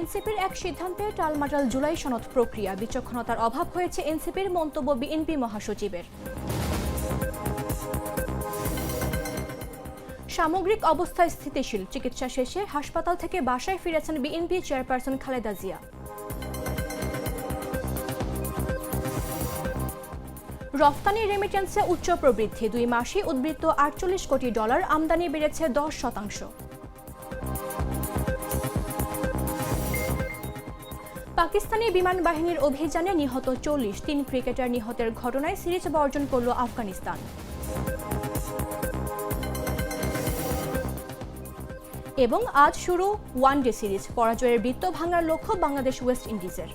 এনসিপির এক সিদ্ধান্তে টালমাটাল জুলাই সনদ প্রক্রিয়া বিচক্ষণতার অভাব হয়েছে এনসিপির মন্তব্য বিএনপি মহাসচিবের। সামগ্রিক অবস্থা স্থিতিশীল, চিকিৎসা শেষে হাসপাতাল থেকে বাসায় ফিরেছেন বিএনপি চেয়ারপারসন খালেদা জিয়া। রফতানি রেমিটেন্সে উচ্চ প্রবৃদ্ধি, দুই মাসে উদ্বৃত্ত আটচল্লিশ কোটি ডলার, আমদানি বেড়েছে দশ শতাংশ। পাকিস্তানি বিমান বাহিনীর অভিযানে নিহত চল্লিশ, তিন ক্রিকেটার নিহতের ঘটনায় সিরিজ বর্জন করল আফগানিস্তান। এবং আজ শুরু ওয়ানডে সিরিজ, পরাজয়ের বৃত্ত ভাঙার লক্ষ্য বাংলাদেশ ওয়েস্ট ইন্ডিজের।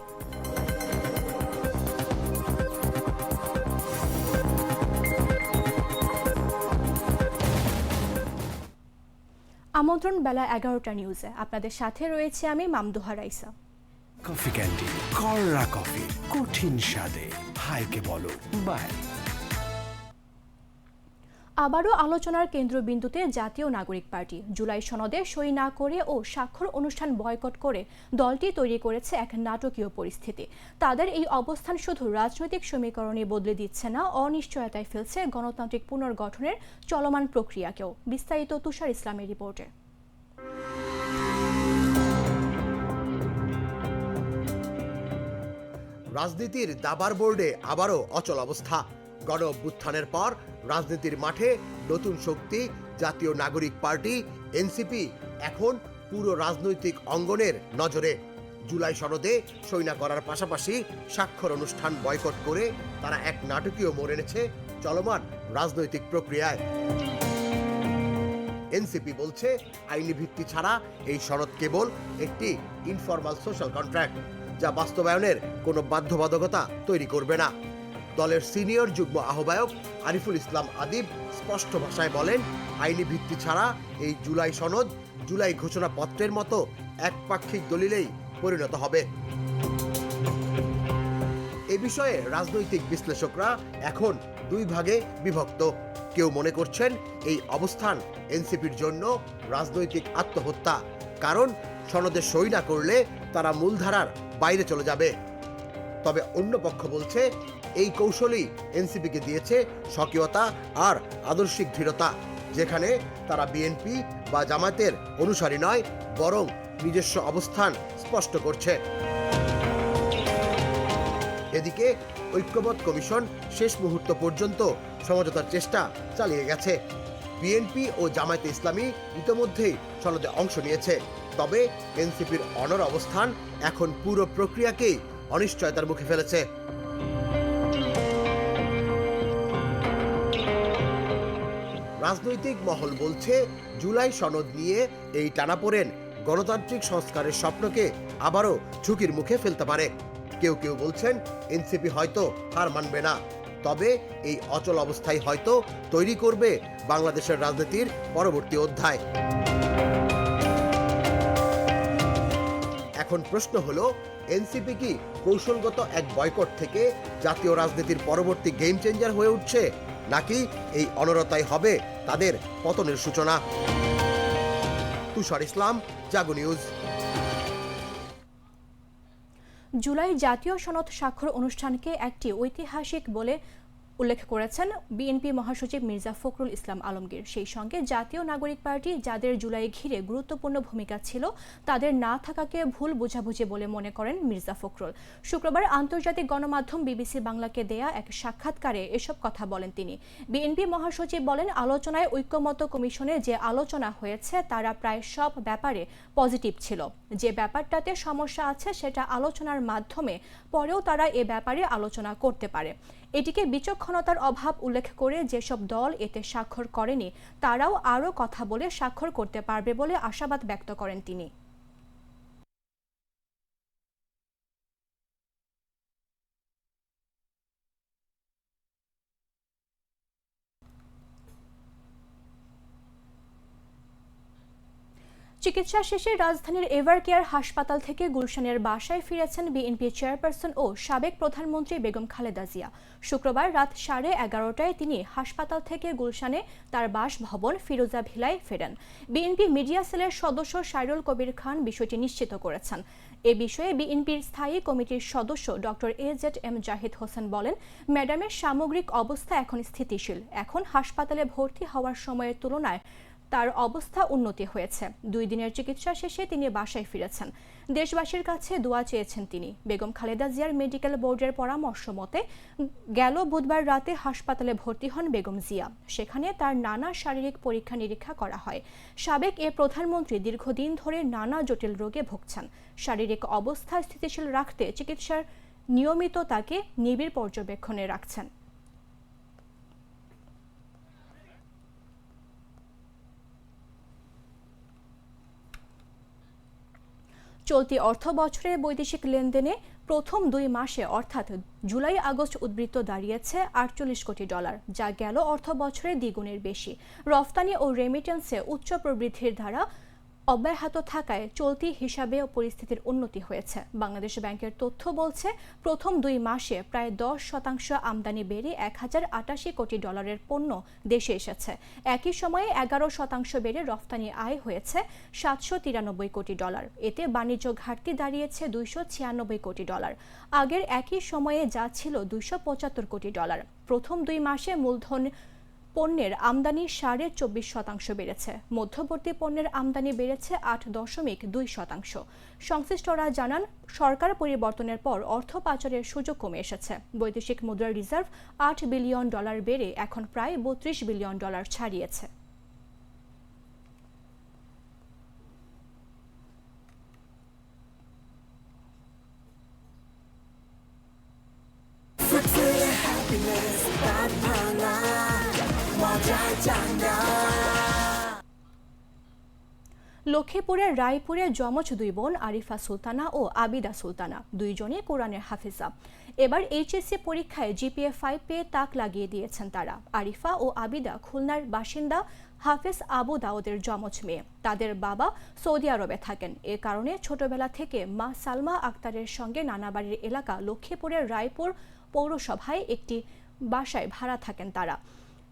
আমন্ত্রণ বেলা এগারোটা নিউজে। আপনাদের সাথে রয়েছে আমি মামদুহা রাইসা। কফি ক্যান্ডি কররা কফি, কঠিন স্বাদে। হাইকে বলো, বাই। আবারও আলোচনার কেন্দ্রবিন্দুতে জাতীয় নাগরিক পার্টি। জুলাই সনদে সই না করে ও স্বাক্ষর অনুষ্ঠান বয়কট করে দলটি তৈরি করেছে এক নাটকীয় পরিস্থিতি। তাদের এই অবস্থান শুধু রাজনৈতিক সমীকরণে বদলে দিচ্ছে না, অনিশ্চয়তায় ফেলছে গণতান্ত্রিক পুনর্গঠনের চলমান প্রক্রিয়াকেও। বিস্তারিত তুষার ইসলামের রিপোর্টে। রাজনীতির দাবার বোর্ডে আবারও অচল অবস্থা। গণ অভ্যুত্থানের পর রাজনীতির মাঠে নতুন শক্তি, জাতীয় নাগরিক পার্টি, এনসিপি এখন পুরো রাজনৈতিক অঙ্গনের নজরে। জুলাই সনদে সই না করার পাশাপাশি স্বাক্ষর অনুষ্ঠান বয়কট করে তারা এক নাটকীয় মোড় এনেছে চলমান রাজনৈতিক প্রক্রিয়ায়। এনসিপি বলছে, আইনি ভিত্তি ছাড়া এই সনদ কেবল একটি ইনফরমাল সোশ্যাল কন্ট্রাক্ট যা বাস্তবায়নের কোনো বাধ্যবাধকতা তৈরি করবে না। দলের সিনিয়র যুগ্ম আহ্বায়ক আরিফুল ইসলাম আদিব স্পষ্ট ভাষায় বলেন, আইনি ভিত্তি ছাড়া এই জুলাই সনদ জুলাই ঘোষণাপত্রের মতো একপাক্ষিক দলিলেই পরিণত হবে। এ বিষয়ে রাজনৈতিক বিশ্লেষকরা এখন দুই ভাগে বিভক্ত। কেউ মনে করছেন এই অবস্থান এনসিপির জন্য রাজনৈতিক আত্মহত্যা, কারণ সনদে সই না করলে তারা মূলধারার বাইরে চলে যাবে। তবে অন্য পক্ষ বলছে, এই কৌশলই এনসিপিকে দিয়েছে স্বকীয়তা আর আদর্শিক দৃঢ়তা, যেখানে তারা বিএনপি বা জামায়াতের অনুসারী নয়, বরং নিজস্ব অবস্থান স্পষ্ট করছে। এদিকে ঐক্যমত কমিশন শেষ মুহূর্ত পর্যন্ত সমঝোতার চেষ্টা চালিয়ে গেছে। বিএনপি ও জামায়াতে ইসলামী ইতোমধ্যেই সনদে অংশ নিয়েছে। তবে এনসিপির অনর অবস্থান এখন পুরো প্রক্রিয়াকেই অনিশ্চয়তার মুখে ফেলেছে। রাজনৈতিক মহল বলছে, জুলাই সনদ নিয়ে এই টানাপোড়েন গণতান্ত্রিক সংস্কারের স্বপ্নকে আবারও ঝুঁকির মুখে ফেলতে পারে। কেউ কেউ বলছেন, এনসিপি হয়তো হার মানবে না। তবে এই অচল অবস্থায় হয়তো তৈরি করবে বাংলাদেশের রাজনীতির পরবর্তী অধ্যায়। এখন প্রশ্ন হলো, এনসিপি কি কৌশলগত এক বয়কট থেকে জাতীয় রাজনীতির পরবর্তী গেম চেঞ্জার হয়ে উঠছে? নাকি এই অনরতাই হবে তাদের পতনের সূচনা? তুষার ইসলাম, জাগো নিউজ। জুলাই জাতীয় সনদ স্বাক্ষর অনুষ্ঠানকে একটি ঐতিহাসিক বলে উল্লেখ করেছেন বিএনপি মহাসচিব মির্জা ফখরুল ইসলাম আলমগীর। সেই সঙ্গে জাতীয় নাগরিক পার্টি, যাদের জুলাই ঘিরে গুরুত্বপূর্ণ ভূমিকা ছিল, তাদের না থাকাকে ভুল বোঝাবুঝি বলে মনে করেন মির্জা ফখরুল। শুক্রবার আন্তর্জাতিক গণমাধ্যম বিবিসি বাংলাকে দেয়া এক সাক্ষাৎকারে এসব কথা বলেন তিনি। বিএনপি মহাসচিব বলেন, আলোচনায় ঐক্যমত কমিশনে যে আলোচনা হয়েছে, তারা প্রায় সব ব্যাপারে পজিটিভ ছিল। যে ব্যাপারটাতে সমস্যা আছে, সেটা আলোচনার মাধ্যমে পরেও তারা এ ব্যাপারে আলোচনা করতে পারে। এটিকে বিচক্ষণতার অভাব উল্লেখ করে যেসব দল এতে স্বাক্ষর করেনি, তারাও আরও কথা বলে স্বাক্ষর করতে পারবে বলে আশাবাদ ব্যক্ত করেন তিনি। চিকিৎসা শেষে রাজধানীর এভার কেয়ার হাসপাতাল থেকে গুলশানের বাসায় ফিরেছেন বিএনপি চেয়ারপারসন ও সাবেক প্রধানমন্ত্রী বেগম খালেদা জিয়া। শুক্রবার রাত সাড়ে এগারোটায় তিনি হাসপাতাল থেকে গুলশানে তার বাসভবন ফিরোজা ভিলায় ফেরেন। বিএনপি মিডিয়া সেলের সদস্য সাইরুল কবির খান বিষয়টি নিশ্চিত করেছেন। এ বিষয়ে বিএনপির স্থায়ী কমিটির সদস্য doctor A Z M Zahid Hossain বলেন, ম্যাডামের সামগ্রিক অবস্থা এখন স্থিতিশীল। এখন হাসপাতালে ভর্তি হওয়ার সময়ের তুলনায় তার অবস্থা উন্নতি হয়েছে। দুই দিনের চিকিৎসা শেষে তিনি বাসায় ফিরেছেন। দেশবাসীর কাছে দোয়া চেয়েছেন তিনি। বেগম খালেদা জিয়ার মেডিকেল বোর্ডের পরামর্শ মতে, গেল বুধবার রাতে হাসপাতালে ভর্তি হন বেগম জিয়া। সেখানে তার নানা শারীরিক পরীক্ষা নিরীক্ষা করা হয়। সাবেক এ প্রধানমন্ত্রী দীর্ঘদিন ধরে নানা জটিল রোগে ভুগছেন। শারীরিক অবস্থা স্থিতিশীল রাখতে চিকিৎসার নিয়মিত তাকে নিবিড় পর্যবেক্ষণে রাখছেন। চলতি অর্থ বছরে বৈদেশিক লেনদেনে প্রথম দুই মাসে, অর্থাৎ জুলাই আগস্ট উদ্বৃত্ত দাঁড়িয়েছে আটচল্লিশ কোটি ডলার, যা গেল অর্থ বছরে দ্বিগুণের বেশি। রফতানি ও রেমিটেন্সে উচ্চ প্রবৃদ্ধির ধারা অব্যাহত থাকায় চলতি হিসাবে পরিস্থিতির উন্নতি হয়েছে। বাংলাদেশ ব্যাংকের তথ্য বলছে, প্রথম দুই মাসে প্রায় দশ শতাংশ আমদানি বেড়ে এক হাজার আটাশি কোটি ডলারের পণ্য দেশে এসেছে। একই সময়ে এগারো শতাংশ বেড়ে রফতানি আয় হয়েছে সাতশো তিরানব্বই কোটি ডলার। এতে বাণিজ্য ঘাটতি দাঁড়িয়েছে দুইশো ছিয়ানব্বই কোটি ডলার। আগের একই সময়ে যা ছিল দুইশো পঁচাত্তর কোটি ডলার। প্রথম দুই মাসে মূলধন পণ্যের আমদানি সাড়ে চব্বিশ শতাংশ বেড়েছে। মধ্যবর্তী পণ্যের আমদানি বেড়েছে আট দশমিক দুই শতাংশ। সংশ্লিষ্টরা জানান, সরকার পরিবর্তনের পর অর্থ পাচারের সুযোগ কমে এসেছে। বৈদেশিক মুদ্রা রিজার্ভ আট বিলিয়ন ডলার বেড়ে এখন প্রায় বত্রিশ বিলিয়ন ডলার ছাড়িয়েছে। লক্ষ্মীপুরের রায়পুরে যমজ দুই বোন আরিফা সুলতানা ও আবিদা সুলতানা, দুইজনই কোরআনের হাফিজা। এবার এইচএসসি পরীক্ষায় জিপিএ ফাইভ পেয়ে তাক লাগিয়ে দিয়েছেন তারা। আরিফা ও আবিদা খুলনার বাসিন্দা হাফেজ আবু দাউদের যমজ মেয়ে। তাদের বাবা সৌদি আরবে থাকেন। এ কারণে ছোটবেলা থেকে মা সালমা আক্তারের সঙ্গে নানাবাড়ির এলাকা লক্ষ্মীপুরের রায়পুর পৌরসভায় একটি বাসায় ভাড়া থাকেন তারা।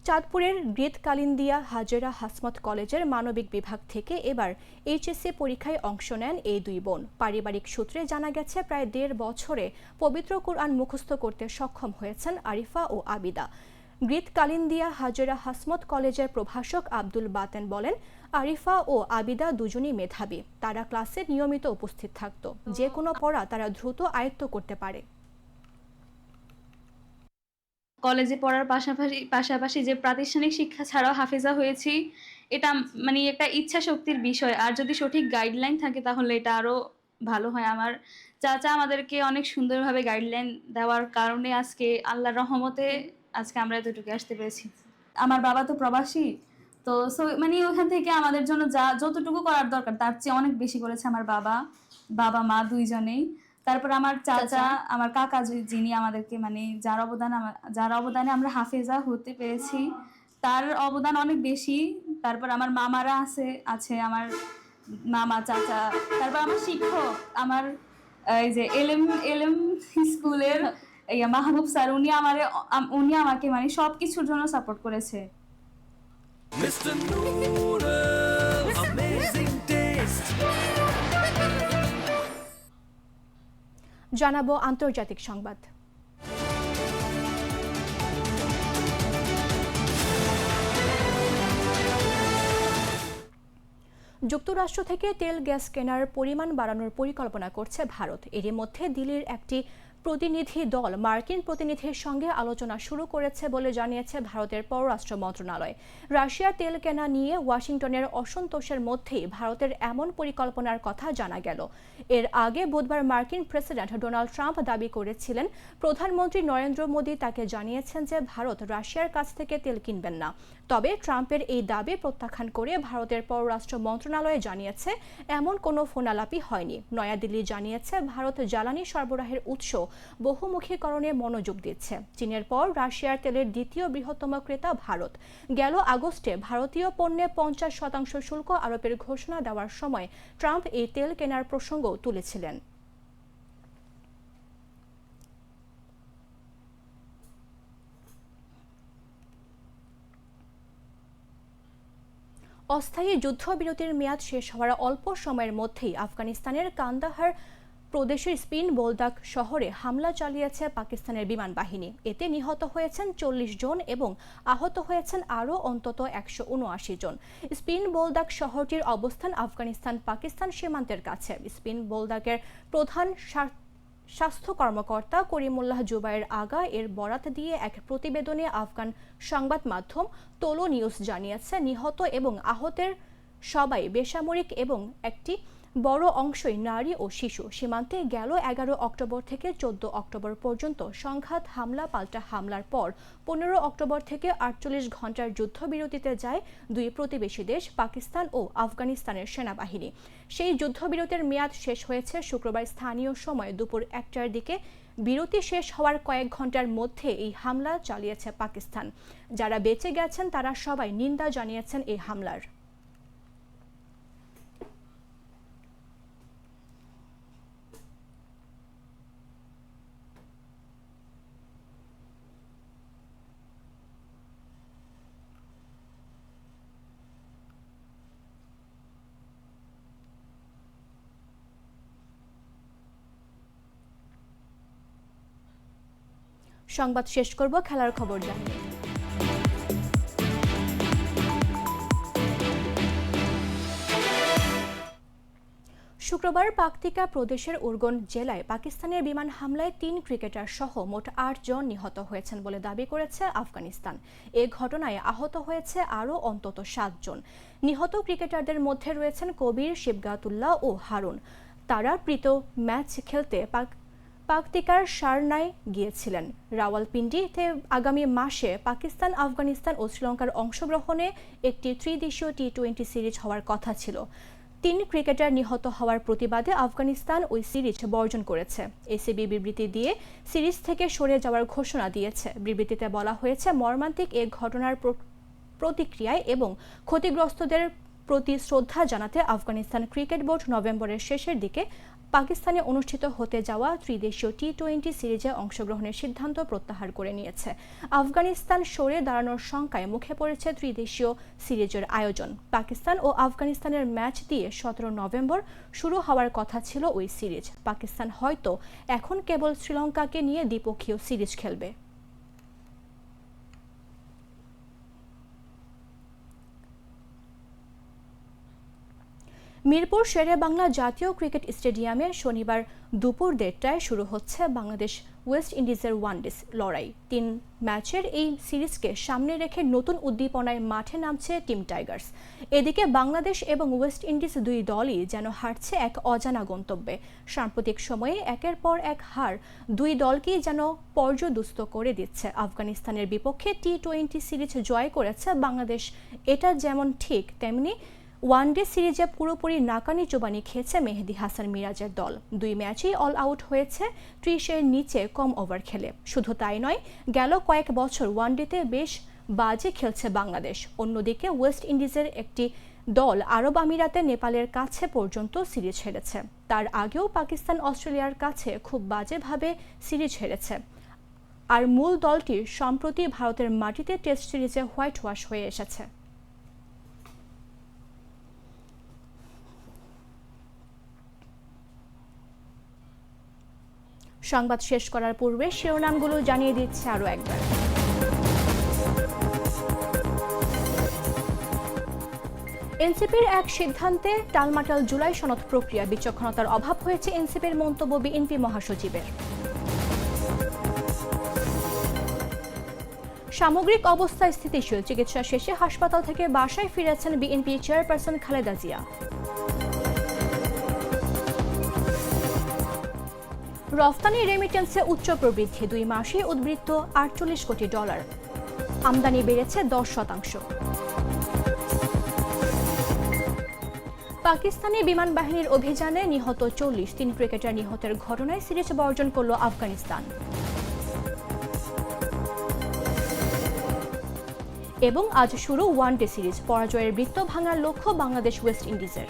চাঁদপুরের গ্রেট কালিন্দিয়া হাজেরা হাসমত কলেজের মানবিক বিভাগ থেকে এবার এইচএসসি পরীক্ষায় অংশ নেন এই দুই বোন। পারিবারিক সূত্রে জানা গেছে, প্রায় দেড় বছরে পবিত্র কোরআন মুখস্থ করতে সক্ষম হয়েছেন আরিফা ও আবিদা। গ্রিত কালিন্দিয়া হাজেরা হাসমত কলেজের প্রভাষক আব্দুল বাতেন বলেন, আরিফা ও আবিদা দুজনই মেধাবী। তারা ক্লাসে নিয়মিত উপস্থিত থাকত। যে কোনো পড়া তারা দ্রুত আয়ত্ত করতে পারে। কলেজে পড়ার পাশাপাশি পাশাপাশি যে প্রাতিষ্ঠানিক শিক্ষা ছাড়াও হাফেজা হয়েছি, এটা মানে একটা ইচ্ছা শক্তির বিষয়। আর যদি সঠিক গাইডলাইন থাকে তাহলে এটা আরও ভালো হয়। আমার চাচা আমাদেরকে অনেক সুন্দরভাবে গাইডলাইন দেওয়ার কারণে আজকে আল্লাহর রহমতে আজকে আমরা এতটুকু আসতে পেরেছি। আমার বাবা তো প্রবাসী, তো সো মানে ওখান থেকে আমাদের জন্য যা, যতটুকু করার দরকার, তার চেয়ে অনেক বেশি করেছে আমার বাবা। বাবা, মা দুইজনেই। তারপর আমার চাচা আমার কাকা যিনি আমাদেরকে মানে যার অবদান যার অবদানে আমরা হাফেজা হতে পেরেছি তার অবদান অনেক বেশি তারপর আমার মামারা আছে আছে আমার মামা চাচা তারপর আমার শিক্ষক আমার এই যে এলএম এলএম স্কুলের এই মাহবুব স্যার উনি আমার উনি আমাকে মানে সব কিছুর জন্য সাপোর্ট করেছে Mr. Noodle, amazing taste. জানাব আন্তর্জাতিক সংবাদ। যুক্তরাষ্ট্র থেকে তেল গ্যাস কেনার পরিমাণ বাড়ানোর পরিকল্পনা করছে ভারত। এরই মধ্যে দিল্লির একটি প্রতিনিধি দল, মার্কিন প্রতিনিধির সঙ্গে আলোচনা শুরু করেছে বলে জানিয়েছে ভারতের পররাষ্ট্র মন্ত্রণালয়। রাশিয়ার তেল কেনা নিয়ে ওয়াশিংটনের অসন্তোষের মধ্যেই ভারতের এমন পরিকল্পনার কথা জানা গেল। এর আগে বুধবার মার্কিন প্রেসিডেন্ট ডোনাল্ড ট্রাম্প দাবি করেছিলেন, প্রধানমন্ত্রী নরেন্দ্র মোদী তাকে জানিয়েছেন যে ভারত রাশিয়ার কাছ থেকে তেল কিনবেন না। তবে ট্রাম্পের এই দাবি প্রত্যাখ্যান করে ভারতের পররাষ্ট্র মন্ত্রণালয় জানিয়েছে, এমন কোনো ফোনালাপি হয়নি। নয়াদিল্লি জানিয়েছে, ভারত জ্বালানি সরবরাহের উৎস বহুমুখীকরণে মনোযোগ দিচ্ছে। চীনের পর রাশিয়ার তেলের দ্বিতীয় বৃহত্তম ক্রেতা ভারত। গেল আগস্টে ভারতীয় পণ্যে পঞ্চাশ শতাংশ শুল্ক আরোপের ঘোষণা দেওয়ার সময় ট্রাম্প এই তেল কেনার প্রসঙ্গও তুলেছিলেন। অস্থায়ী যুদ্ধবিরতির মেয়াদ শেষ হওয়ার অল্প সময়ের মধ্যেই আফগানিস্তানের কান্দাহার প্রদেশের স্পিন বোলদাক শহরে হামলা চালিয়েছে পাকিস্তানের বিমান বাহিনী। এতে নিহত হয়েছেন চল্লিশ জন এবং আহত হয়েছেন আরও অন্তত একশো উনআশি জন। স্পিন বোলদাক শহরটির অবস্থান আফগানিস্তান পাকিস্তান সীমান্তের কাছে। স্পিন বোলদাকের প্রধান স্বা- স্বাস্থ্য কর্মকর্তা করিমুল্লাহ জুবাইর আগা এর বরাত দিয়ে এক প্রতিবেদনে আফগান সংবাদ মাধ্যম তোলো নিউজ জানিয়েছে, নিহত এবং আহতের সবাই বেসামরিক এবং একটি বড় অংশই নারী ও শিশু। সীমান্তে গেল এগারো অক্টোবর থেকে চোদ্দ অক্টোবর পর্যন্ত সংঘাত, হামলা, পাল্টা হামলার পর পনেরো অক্টোবর থেকে আটচল্লিশ ঘণ্টার যুদ্ধবিরতিতে যায় দুই প্রতিবেশী দেশ, পাকিস্তান ও আফগানিস্তানের সেনাবাহিনী। সেই যুদ্ধবিরতির মেয়াদ শেষ হয়েছে শুক্রবার স্থানীয় সময় দুপুর একটার দিকে। বিরতি শেষ হওয়ার কয়েক ঘণ্টার মধ্যে এই হামলা চালিয়েছে পাকিস্তান। যারা বেঁচে গেছেন তারা সবাই নিন্দা জানিয়েছেন এই হামলার। সংবাদ শেষ করব, খেলার খবর জানিয়ে শুক্রবার পাকতিকা প্রদেশের উরগন জেলায় পাকিস্তানের বিমান হামলায় তিন ক্রিকেটার সহ মোট আট জন নিহত হয়েছেন বলে দাবি করেছে আফগানিস্তান। এ ঘটনায় আহত হয়েছে আরও অন্তত সাতজন। নিহত ক্রিকেটারদের মধ্যে রয়েছেন কবির শিবগাতুল্লাহ ও হারুন। তারা প্রীত ম্যাচ খেলতে পাক পাকতিকার সারনায় গিয়েছিলেন। রাওয়ালপিন্ডিতে আগামী মাসে পাকিস্তান, আফগানিস্তান ও শ্রীলঙ্কার অংশগ্রহণে একটি ত্রিদেশীয় টি টোয়েন্টি সিরিজ হওয়ার কথা ছিল। তিন ক্রিকেটার নিহত হওয়ার প্রতিবাদে আফগানিস্তান ওই সিরিজ বর্জন করেছে। এসিবি বিবৃতি দিয়ে সিরিজ থেকে সরে যাওয়ার ঘোষণা দিয়েছে। বিবৃতিতে বলা হয়েছে, মর্মান্তিক এ ঘটনার প্র- প্রতিক্রিয়ায় এবং ক্ষতিগ্রস্তদের প্রতি শ্রদ্ধা জানাতে আফগানিস্তান ক্রিকেট বোর্ড নভেম্বরের শেষের দিকে পাকিস্তানে অনুষ্ঠিত হতে যাওয়া ত্রিদেশীয় টি টোয়েন্টি সিরিজে অংশগ্রহণের সিদ্ধান্ত প্রত্যাহার করে নিয়েছে। আফগানিস্তান সরে দাঁড়ানোর শঙ্কায় মুখে পড়েছে ত্রিদেশীয় সিরিজের আয়োজন। পাকিস্তান ও আফগানিস্তানের ম্যাচ দিয়ে সতেরো নভেম্বর শুরু হওয়ার কথা ছিল ওই সিরিজ। পাকিস্তান হয়তো এখন কেবল শ্রীলঙ্কাকে নিয়ে দ্বিপক্ষীয় সিরিজ খেলবে। মিরপুর শেরে বাংলা জাতীয় ক্রিকেট স্টেডিয়ামে শনিবার দুপুর দেড়টায় শুরু হচ্ছে বাংলাদেশ ওয়েস্ট ইন্ডিজের ওয়ানডেস লড়াই। তিন ম্যাচের এই সিরিজকে সামনে রেখে নতুন উদ্দীপনায় মাঠে নামছে টিম টাইগার্স। এদিকে বাংলাদেশ এবং ওয়েস্ট ইন্ডিজ দুই দলই যেন হারছে এক অজানা গন্তব্যে। সাম্প্রতিক সময়ে একের পর এক হার দুই দলকেই যেন পর্যদুস্ত করে দিচ্ছে। আফগানিস্তানের বিপক্ষে টি টোয়েন্টি সিরিজ জয় করেছে বাংলাদেশ। এটা যেমন ঠিক, তেমনি ওয়ানডে সিরিজে পুরোপুরি নাকানি চোবানি খেয়েছে মেহেদি হাসান মিরাজের দল। দুই ম্যাচেই অল আউট হয়েছে, ত্রিশের নিচে কম ওভার খেলে। শুধু তাই নয়, গেল কয়েক বছর ওয়ানডেতে বেশ বাজে খেলছে বাংলাদেশ। অন্যদিকে ওয়েস্ট ইন্ডিজের একটি দল আরব আমিরাতে নেপালের কাছে পর্যন্ত সিরিজ হেরেছে। তার আগেও পাকিস্তান অস্ট্রেলিয়ার কাছে খুব বাজেভাবে সিরিজ হেরেছে। আর মূল দলটি সম্প্রতি ভারতের মাটিতে টেস্ট সিরিজে হোয়াইট ওয়াশ হয়ে এসেছে। সংবাদ শেষ করার পূর্বে শিরোনামগুলো জানিয়ে দিচ্ছে আরও একবার। এনসিপির এক সিদ্ধান্তে টালমাটাল জুলাই সনদ প্রক্রিয়া বিচক্ষণতার অভাব হয়েছে এনসিপির মন্তব্য বিএনপি মহাসচিবের। সামগ্রিক অবস্থা স্থিতিশীল, চিকিৎসা শেষে হাসপাতাল থেকে বাসায় ফিরেছেন বিএনপি চেয়ারপারসন খালেদা জিয়া। রফতানি রেমিটেন্সে উচ্চ প্রবৃদ্ধি, দুই মাসে উদ্বৃত্ত আটচল্লিশ কোটি ডলার। আমদানি বেড়েছে দশ শতাংশ। পাকিস্তানি বিমান বাহিনীর অভিযানে নিহত চল্লিশ, তিন ক্রিকেটার নিহতের ঘটনায় সিরিজ বর্জন করল আফগানিস্তান। এবং আজ শুরু ওয়ানডে সিরিজ, পরাজয়ের বৃত্ত ভাঙার লক্ষ্য বাংলাদেশ ওয়েস্ট ইন্ডিজের।